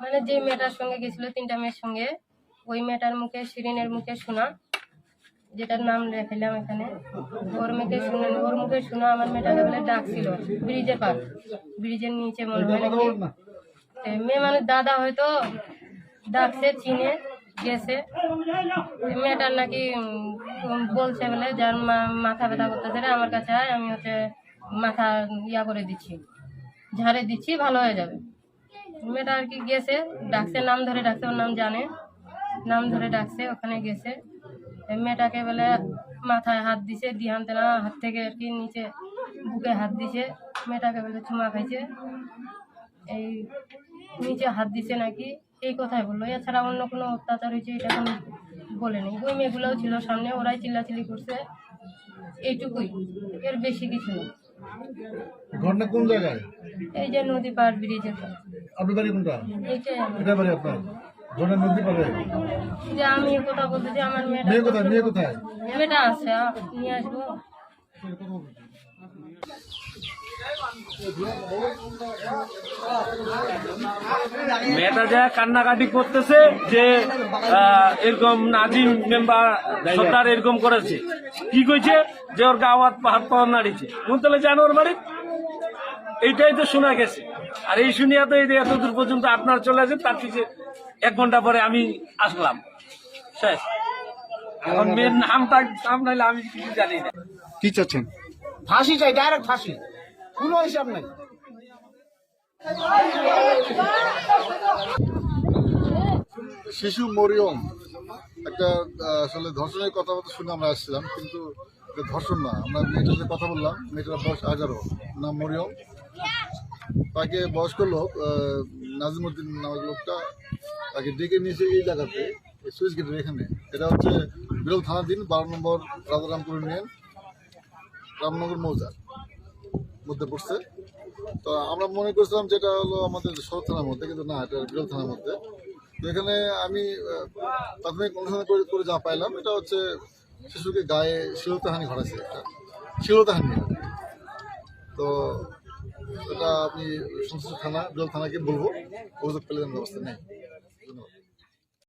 মানে যে মেয়েটার সঙ্গে গেছিল তিনটা মেয়ের সঙ্গে ওই মেয়েটার মুখে শিরিনের মুখে শোনা যেটার নাম রেখেলাম এখানে। ওর মুখে শুনে ওর মুখে শোনা আমার মেয়েটাকে বলে ডাকছিল ব্রিজের পার। ব্রিজের নিচে মনে হয় মেয়ে মানে দাদা হয়তো ডাকছে চিনে গেছে। মেয়েটার নাকি বলছে বলে যার মা- মাথা ব্যথা করতেছে আমার কাছে আয় আমি হচ্ছে মাথা ইয়া করে দিচ্ছি। ঝাড়ে দিচ্ছি, ভালো হয়ে যাবে। মেয়েটা আর কি গেছে, ডাকছে, নাম ধরে ডাকছে, ওর নাম জানে। নাম ধরে ডাকছে, ওখানে গেছে। মেয়েটাকে বলে, মাথায় হাত দিছে দিহান্তে না, হাত থেকে আর কি নিচে বুকে হাত দিছে। মেয়েটাকে বলে, চুমা খাইছে। এই নিচে হাত দিছে নাকি, এই কথাই বলল। এছাড়া অন্য কোনো অত্যাচার হয়েছে, এটা কোনো বলেনি ওই মেয়েগুলোও ছিল সামনে, ওরাই চিল্লাচিল্লি করছে। এইটুকুই, এর বেশি কিছু না ঘটনা কোন জায়গায়? এই যে নদী পার ব্রিজ। আপনার বাড়ি কোনটা? এটা বাড়ি আপনার? ঘটনা নদী পারে যে আমি এ বলতে যে আমার মেয়ে কোথায়? মেয়ে কোথায়? মেয়েটা আছে নিয়ে আসব। মেয়েটা যা কান্নাকাটি করতেছে যে এরকম নাজিম মেম্বার সর্দার এরকম করেছে। কি কইছে? যে ওর গা হাত হাত পাওয়ার নাড়িছে। কোন তাহলে জানো ওর বাড়ি? এইটাই তো শোনা গেছে। আর এই শুনিয়া তো এই এত দূর পর্যন্ত আপনার চলে আসে তার পিছিয়ে এক ঘণ্টা পরে আমি আসলাম। শেষ। এখন মেয়ের নামটা নাম নাইলে আমি কিছু জানি না। কি চাচ্ছেন? ফাঁসি চাই ডাইরেক্ট ফাঁসি। কোনো হিসাব নাই। শিশু মরিয়ম, একটা আসলে ধর্ষণের কথাবার্তা শুনে আমরা আসছিলাম, কিন্তু ধর্ষণ না। আমরা মেয়েটার সাথে কথা বললাম, মেয়েটার বয়স এগারো, নাম মরিয়ম। তাকে বয়স্ক লোক নাজিমুদ্দিন নামের লোকটা তাকে ডেকে নিয়েছে এই জায়গাতে সুইচ গেটের এখানে। এটা হচ্ছে বিরল থানাধীন, বারো নম্বর রাজারামপুর ইউনিয়ন রামনগর মৌজার। মধ্যে পড়ছে। তো আমরা মনে করছিলাম যেটা হলো আমাদের শহর থানার মধ্যে, কিন্তু না, এটা বিরল থানার মধ্যে। তো এখানে আমি প্রাথমিক অনুসন্ধান করে করে যা পাইলাম, এটা হচ্ছে শিশুকে গায়ে শিলতাহানি ঘটাচ্ছে একটা, শিলতাহানি তো এটা আমি সংশ্লিষ্ট থানা, বিরল থানাকে বলব, অভিযোগ পেলে ব্যবস্থা নেই।